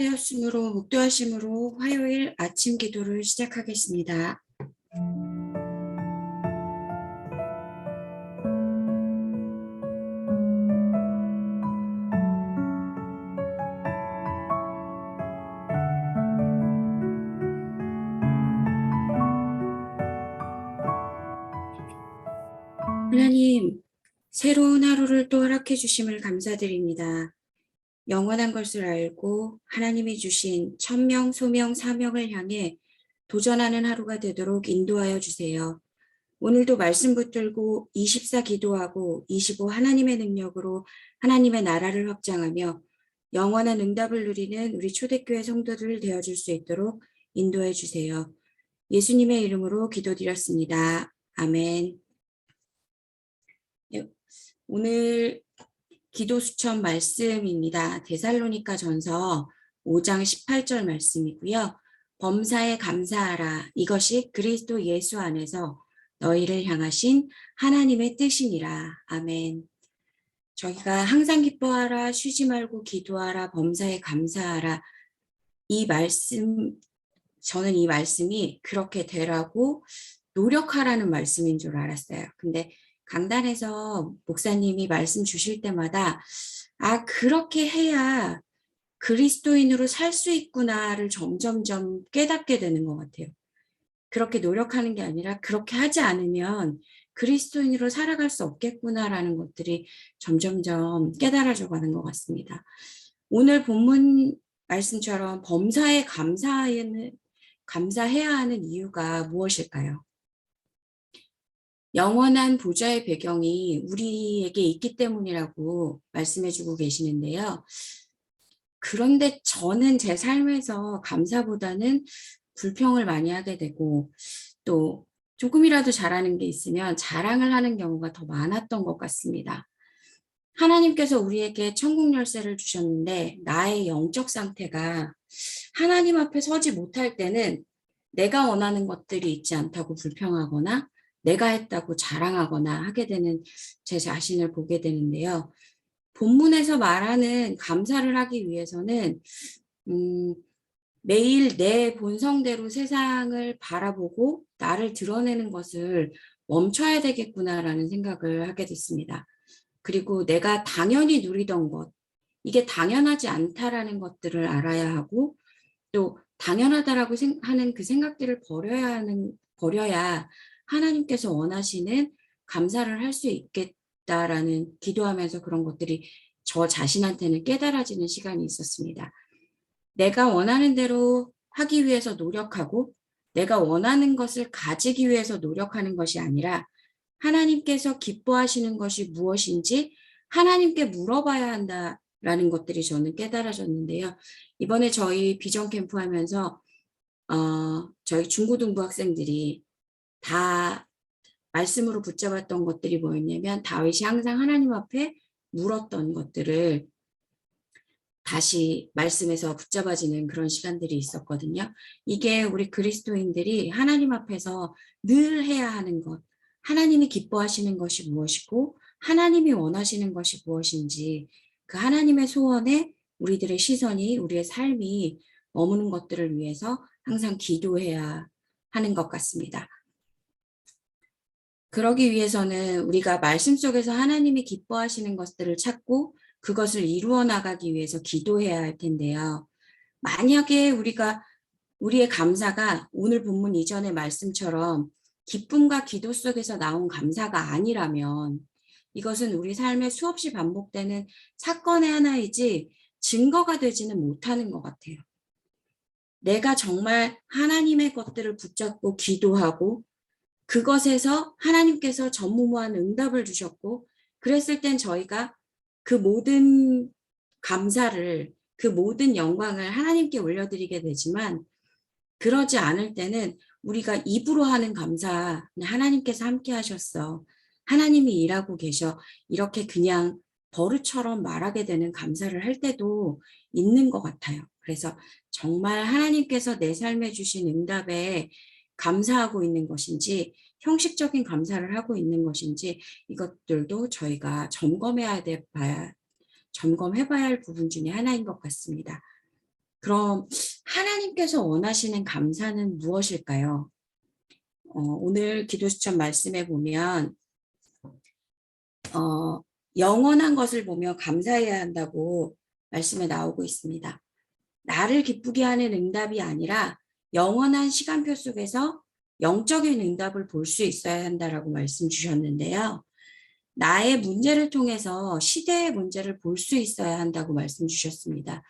되었으므로 목도하심으로 화요일 아침 기도를 시작하겠습니다. 하나님, 새로운 하루를 또 허락해 주심을 감사드립니다. 영원한 것을 알고 하나님이 주신 천명, 소명, 사명을 향해 도전하는 하루가 되도록 인도하여 주세요. 오늘도 말씀 붙들고 24 기도하고 25 하나님의 능력으로 하나님의 나라를 확장하며 영원한 응답을 누리는 우리 초대교회 성도들 되어줄 수 있도록 인도해 주세요. 예수님의 이름으로 기도드렸습니다. 아멘. 네, 오늘 기도 수천 말씀입니다. 데살로니가 전서 5장 18절 말씀이고요. 범사에 감사하라. 이것이 그리스도 예수 안에서 너희를 향하신 하나님의 뜻이니라. 아멘. 저희가 항상 기뻐하라, 쉬지 말고 기도하라, 범사에 감사하라. 이 말씀, 저는 이 말씀이 그렇게 되라고 노력하라는 말씀인 줄 알았어요. 근데 강단에서 목사님이 말씀 주실 때마다 아 그렇게 해야 그리스도인으로 살 수 있구나를 점점점 깨닫게 되는 것 같아요. 그렇게 노력하는 게 아니라 그렇게 하지 않으면 그리스도인으로 살아갈 수 없겠구나라는 것들이 점점점 깨달아져 가는 것 같습니다. 오늘 본문 말씀처럼 범사에 감사해야 하는 이유가 무엇일까요? 영원한 보좌의 배경이 우리에게 있기 때문이라고 말씀해주고 계시는데요. 그런데 저는 제 삶에서 감사보다는 불평을 많이 하게 되고 또 조금이라도 잘하는 게 있으면 자랑을 하는 경우가 더 많았던 것 같습니다. 하나님께서 우리에게 천국 열쇠를 주셨는데 나의 영적 상태가 하나님 앞에 서지 못할 때는 내가 원하는 것들이 있지 않다고 불평하거나 내가 했다고 자랑하거나 하게 되는 제 자신을 보게 되는데요. 본문에서 말하는 감사를 하기 위해서는 음, 매일 내 본성대로 세상을 바라보고 나를 드러내는 것을 멈춰야 되겠구나라는 생각을 하게 됐습니다. 그리고 내가 당연히 누리던 것, 이게 당연하지 않다라는 것들을 알아야 하고 또 당연하다라고 하는 그 생각들을 버려야 하는 버려야 하나님께서 원하시는 감사를 할 수 있겠다라는 기도하면서 그런 것들이 저 자신한테는 깨달아지는 시간이 있었습니다. 내가 원하는 대로 하기 위해서 노력하고 내가 원하는 것을 가지기 위해서 노력하는 것이 아니라 하나님께서 기뻐하시는 것이 무엇인지 하나님께 물어봐야 한다라는 것들이 저는 깨달아졌는데요. 이번에 저희 비전 캠프 하면서 어, 저희 중고등부 학생들이 다 말씀으로 붙잡았던 것들이 뭐였냐면 다윗이 항상 하나님 앞에 물었던 것들을 다시 말씀에서 붙잡아지는 그런 시간들이 있었거든요. 이게 우리 그리스도인들이 하나님 앞에서 늘 해야 하는 것, 하나님이 기뻐하시는 것이 무엇이고 하나님이 원하시는 것이 무엇인지 그 하나님의 소원에 우리들의 시선이 우리의 삶이 머무는 것들을 위해서 항상 기도해야 하는 것 같습니다. 그러기 위해서는 우리가 말씀 속에서 하나님이 기뻐하시는 것들을 찾고 그것을 이루어 나가기 위해서 기도해야 할 텐데요. 만약에 우리가 우리의 감사가 오늘 본문 이전의 말씀처럼 기쁨과 기도 속에서 나온 감사가 아니라면 이것은 우리 삶에 수없이 반복되는 사건의 하나이지 증거가 되지는 못하는 것 같아요. 내가 정말 하나님의 것들을 붙잡고 기도하고 그것에서 하나님께서 전무후한 응답을 주셨고 그랬을 땐 저희가 그 모든 감사를 그 모든 영광을 하나님께 올려드리게 되지만 그러지 않을 때는 우리가 입으로 하는 감사 하나님께서 함께 하셨어 하나님이 일하고 계셔 이렇게 그냥 버릇처럼 말하게 되는 감사를 할 때도 있는 것 같아요. 그래서 정말 하나님께서 내 삶에 주신 응답에 감사하고 있는 것인지 형식적인 감사를 하고 있는 것인지 이것들도 저희가 점검해야 돼 봐야 점검해 봐야 할 부분 중에 하나인 것 같습니다. 그럼 하나님께서 원하시는 감사는 무엇일까요? 어, 오늘 기도수천 말씀에 보면 어, 영원한 것을 보며 감사해야 한다고 말씀에 나오고 있습니다. 나를 기쁘게 하는 응답이 아니라 영원한 시간표 속에서 영적인 응답을 볼 수 있어야 한다라고 말씀 주셨는데요. 나의 문제를 통해서 시대의 문제를 볼 수 있어야 한다고 말씀 주셨습니다.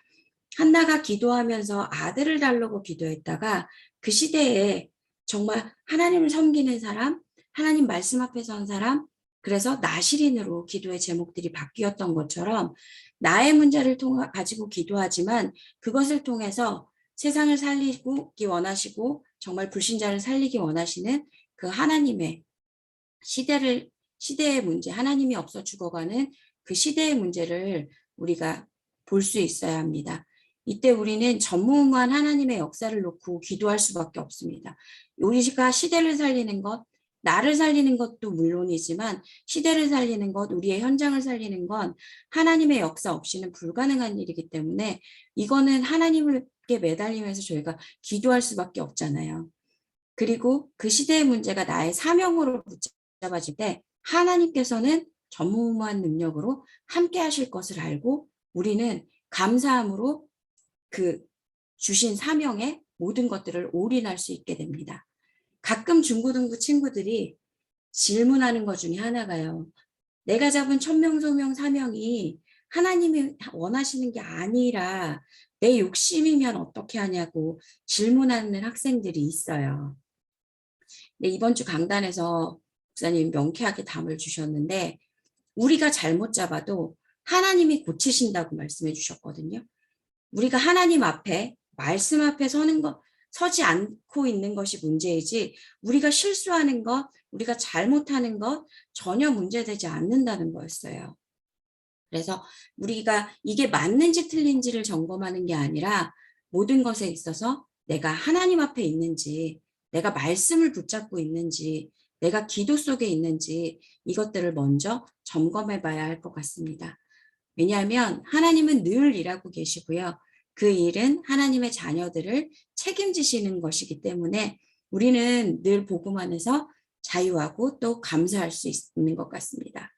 한나가 기도하면서 아들을 달라고 기도했다가 그 시대에 정말 하나님을 섬기는 사람, 하나님 말씀 앞에 선 사람, 그래서 나시린으로 기도의 제목들이 바뀌었던 것처럼 나의 문제를 통해 가지고 기도하지만 그것을 통해서 세상을 살리기 원하시고 정말 불신자를 살리기 원하시는 그 하나님의 시대를 시대의 문제, 하나님이 없어 죽어가는 그 시대의 문제를 우리가 볼 수 있어야 합니다. 이때 우리는 전무후무한 하나님의 역사를 놓고 기도할 수밖에 없습니다. 우리가 시대를 살리는 것, 나를 살리는 것도 물론이지만 시대를 살리는 것, 우리의 현장을 살리는 건 하나님의 역사 없이는 불가능한 일이기 때문에 이거는 하나님 께 매달리면서 저희가 기도할 수밖에 없잖아요. 그리고 그 시대의 문제가 나의 사명으로 붙잡아질 때 하나님께서는 전무후무한 능력으로 함께 하실 것을 알고 우리는 감사함으로 그 주신 사명에 모든 것들을 올인할 수 있게 됩니다. 가끔 중고등부 친구들이 질문하는 것 중에 하나가요. 내가 잡은 천명소명 사명이 하나님이 원하시는 게 아니라 내 욕심이면 어떻게 하냐고 질문하는 학생들이 있어요. 네, 이번 주 강단에서 목사님 명쾌하게 답을 주셨는데 우리가 잘못 잡아도 하나님이 고치신다고 말씀해 주셨거든요. 우리가 하나님 앞에 말씀 앞에 서는 것 서지 않고 있는 것이 문제이지 우리가 실수하는 것, 우리가 잘못하는 것 전혀 문제되지 않는다는 거였어요. 그래서 우리가 이게 맞는지 틀린지를 점검하는 게 아니라 모든 것에 있어서 내가 하나님 앞에 있는지, 내가 말씀을 붙잡고 있는지, 내가 기도 속에 있는지 이것들을 먼저 점검해 봐야 할 것 같습니다. 왜냐하면 하나님은 늘 일하고 계시고요. 그 일은 하나님의 자녀들을 책임지시는 것이기 때문에 우리는 늘 복음 안에서 자유하고 또 감사할 수 있는 것 같습니다.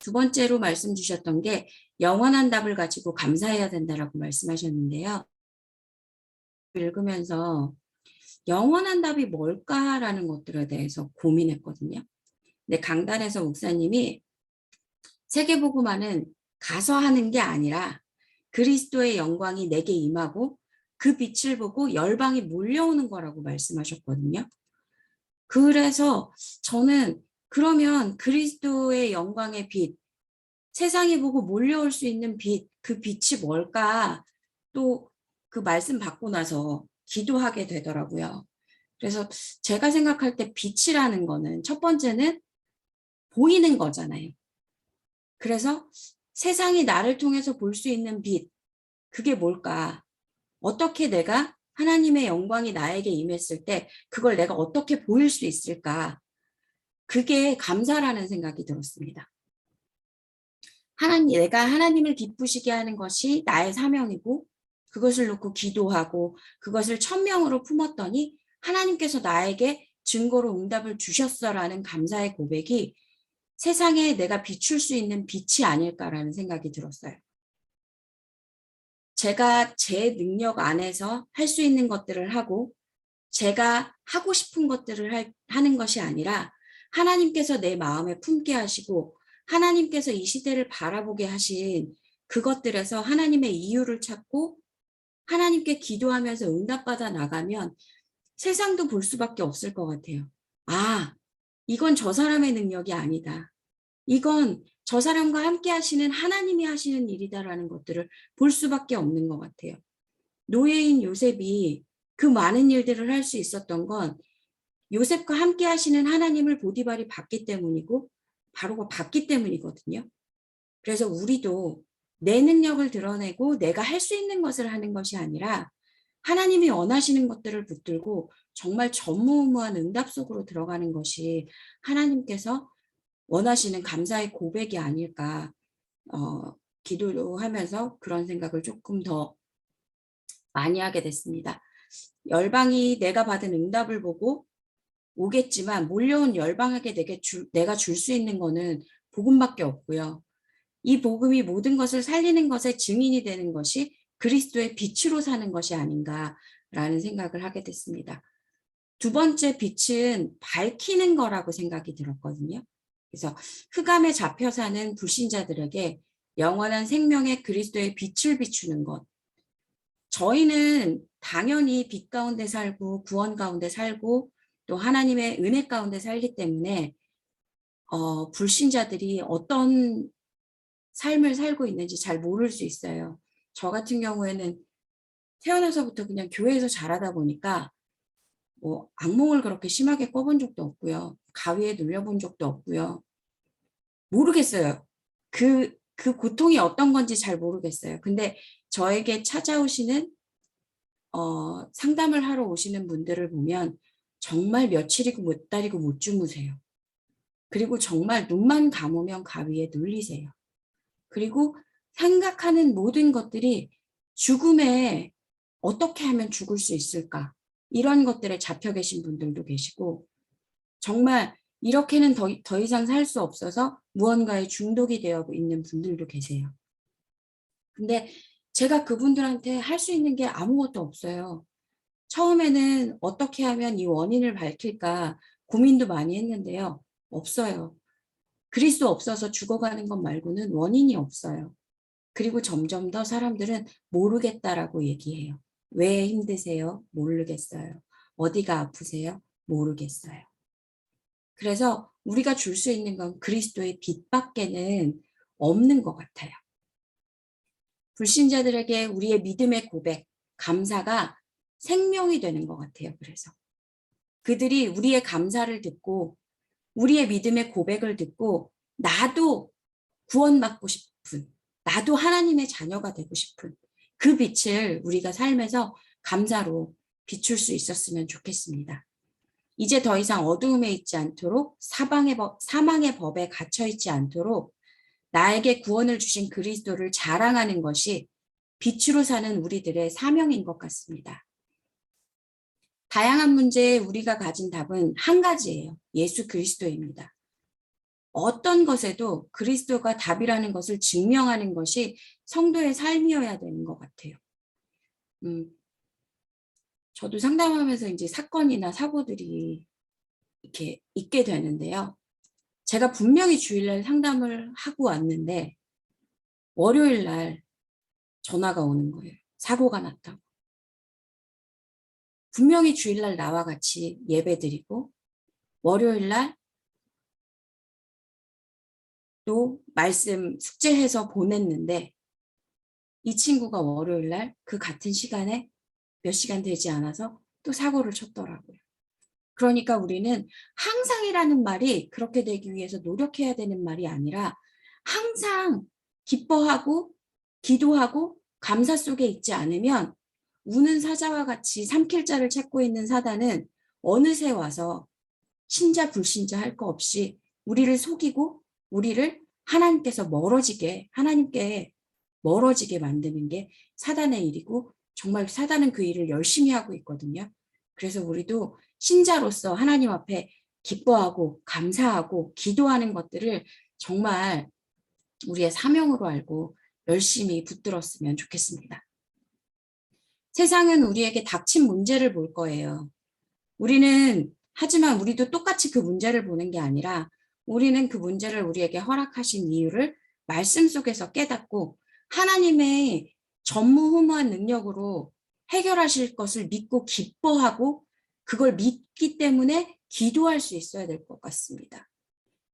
두 번째로 말씀 주셨던 게 영원한 답을 가지고 감사해야 된다라고 말씀하셨는데요. 읽으면서 영원한 답이 뭘까라는 것들에 대해서 고민했거든요. 근데 강단에서 목사님이 세계복음화는 가서 하는 게 아니라 그리스도의 영광이 내게 임하고 그 빛을 보고 열방이 몰려오는 거라고 말씀하셨거든요. 그래서 저는 그러면 그리스도의 영광의 빛, 세상이 보고 몰려올 수 있는 빛, 그 빛이 뭘까? 또 그 말씀 받고 나서 기도하게 되더라고요. 그래서 제가 생각할 때 빛이라는 거는 첫 번째는 보이는 거잖아요. 그래서 세상이 나를 통해서 볼 수 있는 빛, 그게 뭘까? 어떻게 내가 하나님의 영광이 나에게 임했을 때 그걸 내가 어떻게 보일 수 있을까? 그게 감사라는 생각이 들었습니다. 하나님, 내가 하나님을 기쁘시게 하는 것이 나의 사명이고 그것을 놓고 기도하고 그것을 천명으로 품었더니 하나님께서 나에게 증거로 응답을 주셨어라는 감사의 고백이 세상에 내가 비출 수 있는 빛이 아닐까라는 생각이 들었어요. 제가 제 능력 안에서 할 수 있는 것들을 하고 제가 하고 싶은 것들을 할, 하는 것이 아니라 하나님께서 내 마음에 품게 하시고 하나님께서 이 시대를 바라보게 하신 그것들에서 하나님의 이유를 찾고 하나님께 기도하면서 응답받아 나가면 세상도 볼 수밖에 없을 것 같아요. 아, 이건 저 사람의 능력이 아니다. 이건 저 사람과 함께 하시는 하나님이 하시는 일이다라는 것들을 볼 수밖에 없는 것 같아요. 노예인 요셉이 그 많은 일들을 할 수 있었던 건 요셉과 함께 하시는 하나님을 보디발이 봤기 때문이고 바로 봤기 때문이거든요. 그래서 우리도 내 능력을 드러내고 내가 할 수 있는 것을 하는 것이 아니라 하나님이 원하시는 것들을 붙들고 정말 전무후무한 응답 속으로 들어가는 것이 하나님께서 원하시는 감사의 고백이 아닐까 어, 기도로 하면서 그런 생각을 조금 더 많이 하게 됐습니다. 열방이 내가 받은 응답을 보고 오겠지만 몰려온 열방에게 줄, 내가 줄 수 있는 거는 복음밖에 없고요. 이 복음이 모든 것을 살리는 것의 증인이 되는 것이 그리스도의 빛으로 사는 것이 아닌가라는 생각을 하게 됐습니다. 두 번째 빛은 밝히는 거라고 생각이 들었거든요. 그래서 흑암에 잡혀 사는 불신자들에게 영원한 생명의 그리스도의 빛을 비추는 것. 저희는 당연히 빛 가운데 살고 구원 가운데 살고 또 하나님의 은혜 가운데 살기 때문에 어, 불신자들이 어떤 삶을 살고 있는지 잘 모를 수 있어요. 저 같은 경우에는 태어나서부터 그냥 교회에서 자라다 보니까 뭐 악몽을 그렇게 심하게 꿔본 적도 없고요. 가위에 눌려본 적도 없고요. 모르겠어요. 그, 그 고통이 어떤 건지 잘 모르겠어요. 근데 저에게 찾아오시는 어, 상담을 하러 오시는 분들을 보면 정말 며칠이고 몇 달이고 못 주무세요. 그리고 정말 눈만 감으면 가위에 눌리세요. 그리고 생각하는 모든 것들이 죽음에 어떻게 하면 죽을 수 있을까? 이런 것들에 잡혀 계신 분들도 계시고, 정말 이렇게는 더, 더 이상 살 수 없어서 무언가에 중독이 되어 있는 분들도 계세요. 근데 제가 그분들한테 할 수 있는 게 아무것도 없어요. 처음에는 어떻게 하면 이 원인을 밝힐까 고민도 많이 했는데요. 없어요. 그리스도 없어서 죽어가는 것 말고는 원인이 없어요. 그리고 점점 더 사람들은 모르겠다라고 얘기해요. 왜 힘드세요? 모르겠어요. 어디가 아프세요? 모르겠어요. 그래서 우리가 줄 수 있는 건 그리스도의 빛밖에는 없는 것 같아요. 불신자들에게 우리의 믿음의 고백, 감사가 생명이 되는 것 같아요. 그래서 그들이 우리의 감사를 듣고 우리의 믿음의 고백을 듣고 나도 구원받고 싶은, 나도 하나님의 자녀가 되고 싶은 그 빛을 우리가 삶에서 감사로 비출 수 있었으면 좋겠습니다. 이제 더 이상 어두움에 있지 않도록 사방의 법, 사망의 법에 갇혀 있지 않도록 나에게 구원을 주신 그리스도를 자랑하는 것이 빛으로 사는 우리들의 사명인 것 같습니다. 다양한 문제에 우리가 가진 답은 한 가지예요. 예수 그리스도입니다. 어떤 것에도 그리스도가 답이라는 것을 증명하는 것이 성도의 삶이어야 되는 것 같아요. 음, 저도 상담하면서 이제 사건이나 사고들이 이렇게 있게 되는데요. 제가 분명히 주일날 상담을 하고 왔는데 월요일 날 전화가 오는 거예요. 사고가 났다고. 분명히 주일날 나와 같이 예배 드리고 월요일날 또 말씀 숙제해서 보냈는데 이 친구가 월요일날 그 같은 시간에 몇 시간 되지 않아서 또 사고를 쳤더라고요. 그러니까 우리는 항상이라는 말이 그렇게 되기 위해서 노력해야 되는 말이 아니라 항상 기뻐하고 기도하고 감사 속에 있지 않으면 우는 사자와 같이 삼킬 자를 찾고 있는 사단은 어느새 와서 신자 불신자 할 거 없이 우리를 속이고 우리를 하나님께서 멀어지게 하나님께 멀어지게 만드는 게 사단의 일이고 정말 사단은 그 일을 열심히 하고 있거든요. 그래서 우리도 신자로서 하나님 앞에 기뻐하고 감사하고 기도하는 것들을 정말 우리의 사명으로 알고 열심히 붙들었으면 좋겠습니다. 세상은 우리에게 닥친 문제를 볼 거예요. 우리는 하지만 우리도 똑같이 그 문제를 보는 게 아니라 우리는 그 문제를 우리에게 허락하신 이유를 말씀 속에서 깨닫고 하나님의 전무후무한 능력으로 해결하실 것을 믿고 기뻐하고 그걸 믿기 때문에 기도할 수 있어야 될 것 같습니다.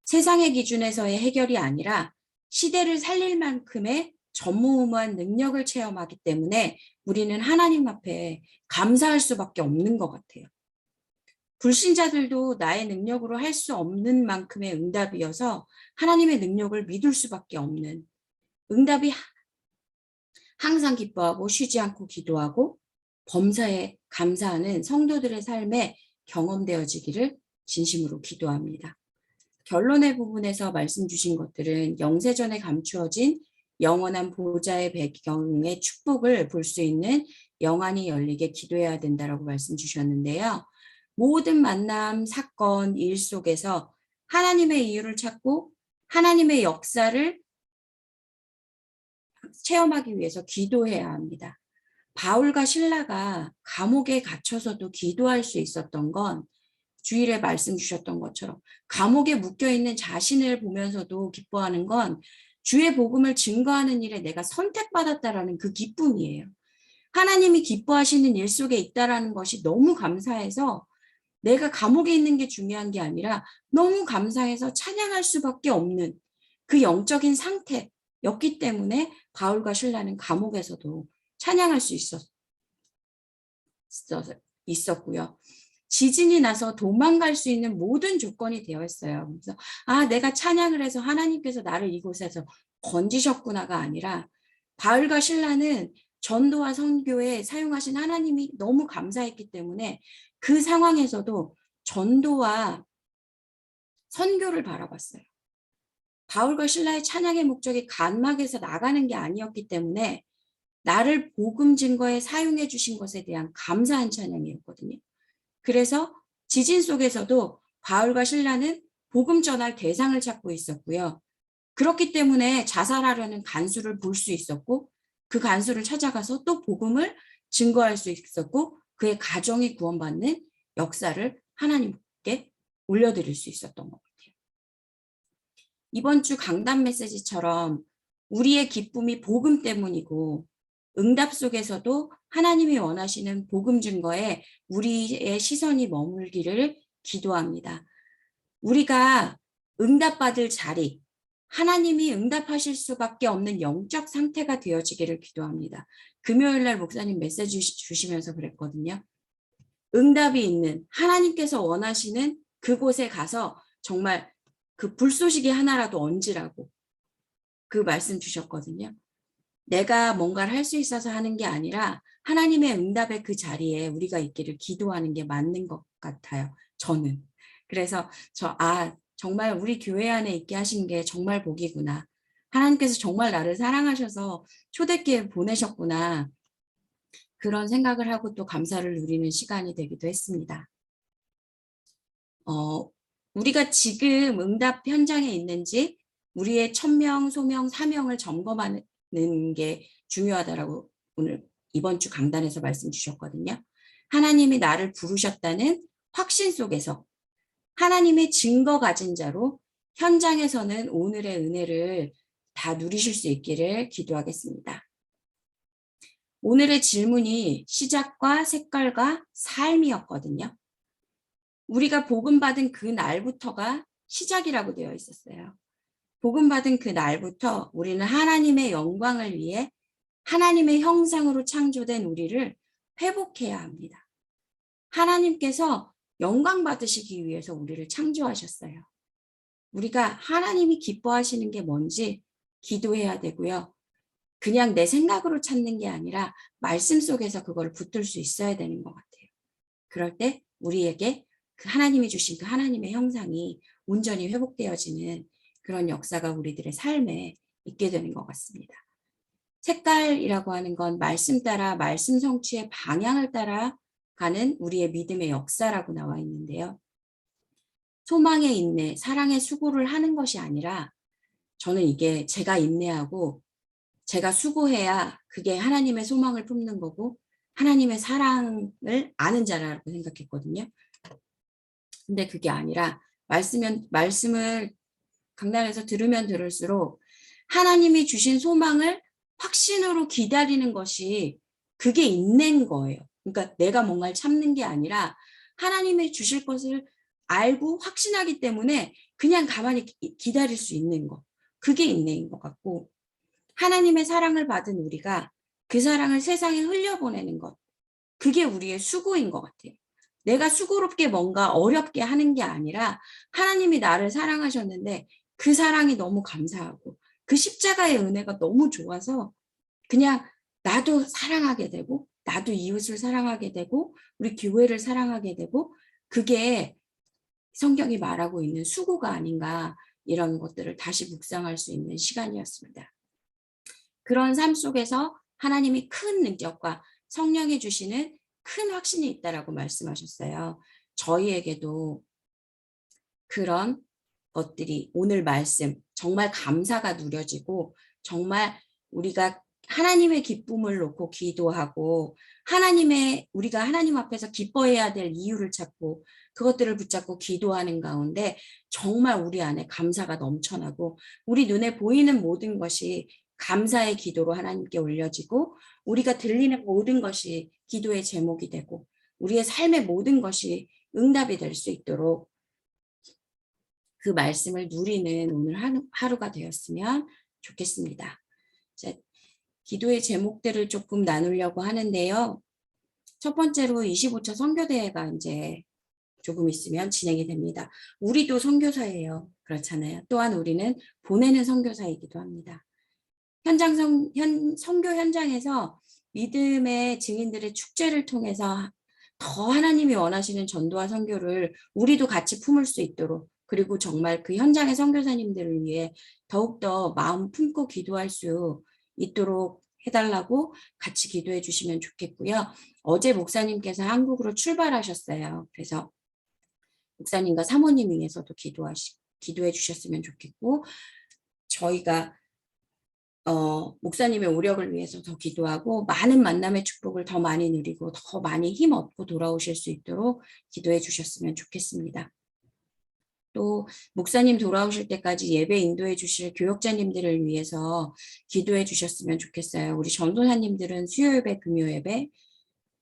세상의 기준에서의 해결이 아니라 시대를 살릴 만큼의 전무후무한 능력을 체험하기 때문에 우리는 하나님 앞에 감사할 수밖에 없는 것 같아요. 불신자들도 나의 능력으로 할 수 없는 만큼의 응답이어서 하나님의 능력을 믿을 수밖에 없는 응답이 항상 기뻐하고 쉬지 않고 기도하고 범사에 감사하는 성도들의 삶에 경험되어지기를 진심으로 기도합니다. 결론의 부분에서 말씀 주신 것들은 영세전에 감추어진 영원한 보좌의 배경의 축복을 볼 수 있는 영안이 열리게 기도해야 된다라고 말씀 주셨는데요. 모든 만남, 사건, 일 속에서 하나님의 이유를 찾고 하나님의 역사를 체험하기 위해서 기도해야 합니다. 바울과 신라가 감옥에 갇혀서도 기도할 수 있었던 건 주일에 말씀 주셨던 것처럼 감옥에 묶여 있는 자신을 보면서도 기뻐하는 건 주의 복음을 증거하는 일에 내가 선택받았다라는 그 기쁨이에요. 하나님이 기뻐하시는 일 속에 있다라는 것이 너무 감사해서 내가 감옥에 있는 게 중요한 게 아니라 너무 감사해서 찬양할 수밖에 없는 그 영적인 상태였기 때문에 바울과 신라는 감옥에서도 찬양할 수 있었, 있었고요. 지진이 나서 도망갈 수 있는 모든 조건이 되어 있어요. 그래서 아 내가 찬양을 해서 하나님께서 나를 이곳에서 건지셨구나가 아니라 바울과 신라는 전도와 선교에 사용하신 하나님이 너무 감사했기 때문에 그 상황에서도 전도와 선교를 바라봤어요. 바울과 신라의 찬양의 목적이 간막에서 나가는 게 아니었기 때문에 나를 복음 증거에 사용해 주신 것에 대한 감사한 찬양이었거든요. 그래서 지진 속에서도 바울과 신라는 복음 전할 대상을 찾고 있었고요. 그렇기 때문에 자살하려는 간수를 볼 수 있었고 그 간수를 찾아가서 또 복음을 증거할 수 있었고 그의 가정이 구원받는 역사를 하나님께 올려드릴 수 있었던 것 같아요. 이번 주 강단 메시지처럼 우리의 기쁨이 복음 때문이고 응답 속에서도 하나님이 원하시는 복음 증거에 우리의 시선이 머물기를 기도합니다. 우리가 응답받을 자리, 하나님이 응답하실 수밖에 없는 영적 상태가 되어지기를 기도합니다. 금요일 날 목사님 메시지 주시면서 그랬거든요. 응답이 있는 하나님께서 원하시는 그곳에 가서 정말 그 불쏘시개 하나라도 얹으라고 그 말씀 주셨거든요. 내가 뭔가를 할 수 있어서 하는 게 아니라 하나님의 응답의 그 자리에 우리가 있기를 기도하는 게 맞는 것 같아요. 저는. 그래서 저, 아, 정말 우리 교회 안에 있게 하신 게 정말 복이구나. 하나님께서 정말 나를 사랑하셔서 초대기에 보내셨구나. 그런 생각을 하고 또 감사를 누리는 시간이 되기도 했습니다. 어, 우리가 지금 응답 현장에 있는지 우리의 천명, 소명, 사명을 점검하는 게 중요하다라고 오늘 이번 주 강단에서 말씀 주셨거든요. 하나님이 나를 부르셨다는 확신 속에서 하나님의 증거 가진 자로 현장에서는 오늘의 은혜를 다 누리실 수 있기를 기도하겠습니다. 오늘의 질문이 시작과 색깔과 삶이었거든요. 우리가 복음받은 그 날부터가 시작이라고 되어 있었어요. 복음 받은 그 날부터 우리는 하나님의 영광을 위해 하나님의 형상으로 창조된 우리를 회복해야 합니다. 하나님께서 영광 받으시기 위해서 우리를 창조하셨어요. 우리가 하나님이 기뻐하시는 게 뭔지 기도해야 되고요. 그냥 내 생각으로 찾는 게 아니라 말씀 속에서 그걸 붙들 수 있어야 되는 것 같아요. 그럴 때 우리에게 그 하나님이 주신 그 하나님의 형상이 온전히 회복되어지는 그런 역사가 우리들의 삶에 있게 되는 것 같습니다. 색깔이라고 하는 건 말씀 따라 말씀 성취의 방향을 따라 가는 우리의 믿음의 역사라고 나와 있는데요. 소망의 인내, 사랑의 수고를 하는 것이 아니라 저는 이게 제가 인내하고 제가 수고해야 그게 하나님의 소망을 품는 거고 하나님의 사랑을 아는 자라고 생각했거든요. 근데 그게 아니라 말씀은, 말씀을 강단에서 들으면 들을수록 하나님이 주신 소망을 확신으로 기다리는 것이 그게 인내인 거예요. 그러니까 내가 뭔가를 참는 게 아니라 하나님의 주실 것을 알고 확신하기 때문에 그냥 가만히 기다릴 수 있는 것. 그게 인내인 것 같고 하나님의 사랑을 받은 우리가 그 사랑을 세상에 흘려보내는 것. 그게 우리의 수고인 것 같아요. 내가 수고롭게 뭔가 어렵게 하는 게 아니라 하나님이 나를 사랑하셨는데 그 사랑이 너무 감사하고 그 십자가의 은혜가 너무 좋아서 그냥 나도 사랑하게 되고 나도 이웃을 사랑하게 되고 우리 교회를 사랑하게 되고 그게 성경이 말하고 있는 수고가 아닌가 이런 것들을 다시 묵상할 수 있는 시간이었습니다. 그런 삶 속에서 하나님이 큰 능력과 성령이 주시는 큰 확신이 있다라고 말씀하셨어요. 저희에게도 그런 것들이 오늘 말씀 정말 감사가 누려지고 정말 우리가 하나님의 기쁨을 놓고 기도하고 하나님의 우리가 하나님 앞에서 기뻐해야 될 이유를 찾고 그것들을 붙잡고 기도하는 가운데 정말 우리 안에 감사가 넘쳐나고 우리 눈에 보이는 모든 것이 감사의 기도로 하나님께 올려지고 우리가 들리는 모든 것이 기도의 제목이 되고 우리의 삶의 모든 것이 응답이 될 수 있도록 그 말씀을 누리는 오늘 하루, 하루 가 되었으면 좋겠습니다. 이제 기도의 제목들을 조금 나누려고 하는데요. 첫 번째로 25차 선교대회가 이제 조금 있으면 진행이 됩니다. 우리도 선교사예요. 그렇잖아요. 또한 우리는 보내는 선교사이기도 합니다. 현장 선, 현, 선교 현장에서 믿음의 증인들의 축제를 통해서 더 하나님이 원하시는 전도와 선교를 우리도 같이 품을 수 있도록 그리고 정말 그 현장의 선교사님들을 위해 더욱더 마음 품고 기도할 수 있도록 해달라고 같이 기도해 주시면 좋겠고요. 어제 목사님께서 한국으로 출발하셨어요. 그래서 목사님과 사모님 위해서도 기도하시, 기도해 주셨으면 좋겠고, 저희가 어, 목사님의 오력을 위해서 더 기도하고 많은 만남의 축복을 더 많이 누리고 더 많이 힘 얻고 돌아오실 수 있도록 기도해 주셨으면 좋겠습니다. 또 목사님 돌아오실 때까지 예배 인도해 주실 교역자님들을 위해서 기도해 주셨으면 좋겠어요. 우리 전도사님들은 수요 예배, 금요 예배,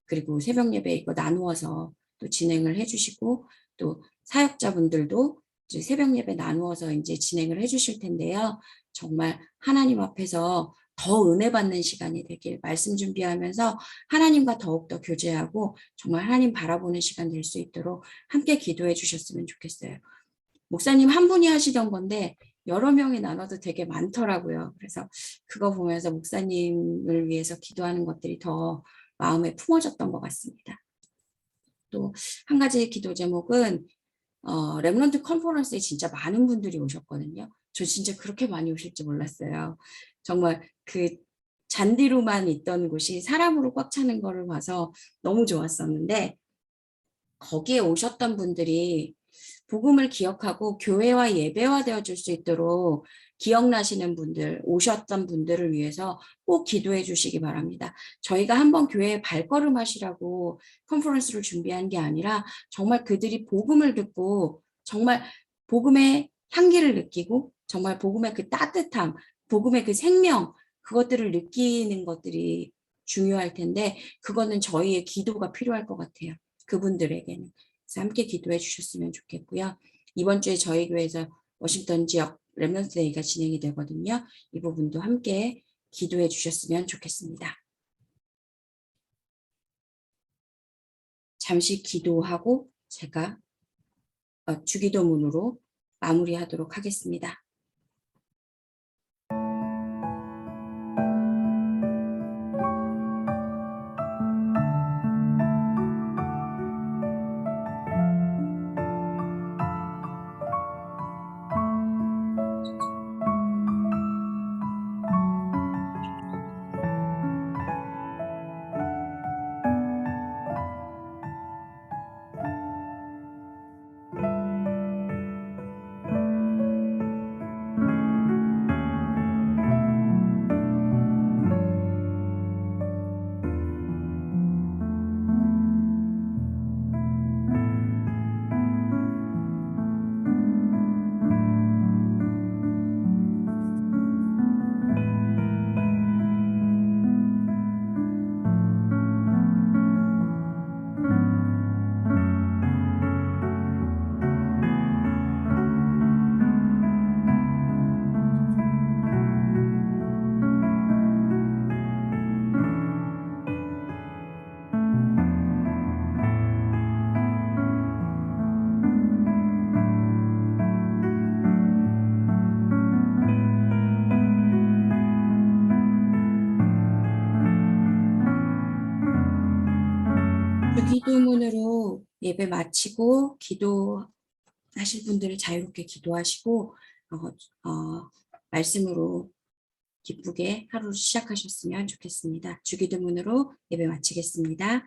그리고 새벽 예배 이거 나누어서 또 진행을 해 주시고 또 사역자분들도 새벽 예배 나누어서 이제 진행을 해 주실 텐데요. 정말 하나님 앞에서 더 은혜 받는 시간이 되길 말씀 준비하면서 하나님과 더욱더 교제하고 정말 하나님 바라보는 시간 될 수 있도록 함께 기도해 주셨으면 좋겠어요. 목사님 한 분이 하시던 건데 여러 명이 나눠도 되게 많더라고요. 그래서 그거 보면서 목사님을 위해서 기도하는 것들이 더 마음에 품어졌던 것 같습니다. 또 한 가지 기도 제목은 어, 렘런트 컨퍼런스에 진짜 많은 분들이 오셨거든요. 저 진짜 그렇게 많이 오실지 몰랐어요. 정말 그 잔디로만 있던 곳이 사람으로 꽉 차는 거를 봐서 너무 좋았었는데 거기에 오셨던 분들이 복음을 기억하고 교회와 예배화 되어 줄 수 있도록 기억나시는 분들, 오셨던 분들을 위해서 꼭 기도해 주시기 바랍니다. 저희가 한번 교회에 발걸음 하시라고 컨퍼런스를 준비한 게 아니라 정말 그들이 복음을 듣고 정말 복음의 향기를 느끼고 정말 복음의 그 따뜻함, 복음의 그 생명, 그것들을 느끼는 것들이 중요할 텐데 그거는 저희의 기도가 필요할 것 같아요. 그분들에게는. 함께 기도해 주셨으면 좋겠고요. 이번 주에 저희 교회에서 워싱턴 지역 렘넌트 데이가 진행이 되거든요. 이 부분도 함께 기도해 주셨으면 좋겠습니다. 잠시 기도하고 제가 어, 주기도문으로 마무리하도록 하겠습니다. 기도문으로 예배 마치고 기도하실 분들을 자유롭게 기도하시고 어, 어, 말씀으로 기쁘게 하루를 시작하셨으면 좋겠습니다. 주기도문으로 예배 마치겠습니다.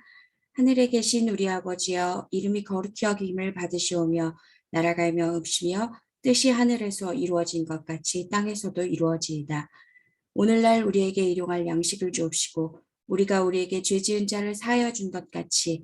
하늘에 계신 우리 아버지여 이름이 거룩히 여김을 받으시오며 임하 없으며 뜻이 하늘에서 이루어진 것 같이 땅에서도 이루어지이다. 오늘날 우리에게 일용할 양식을 주옵시고 우리가 우리에게 죄 지은 자를 사하여 준 것 같이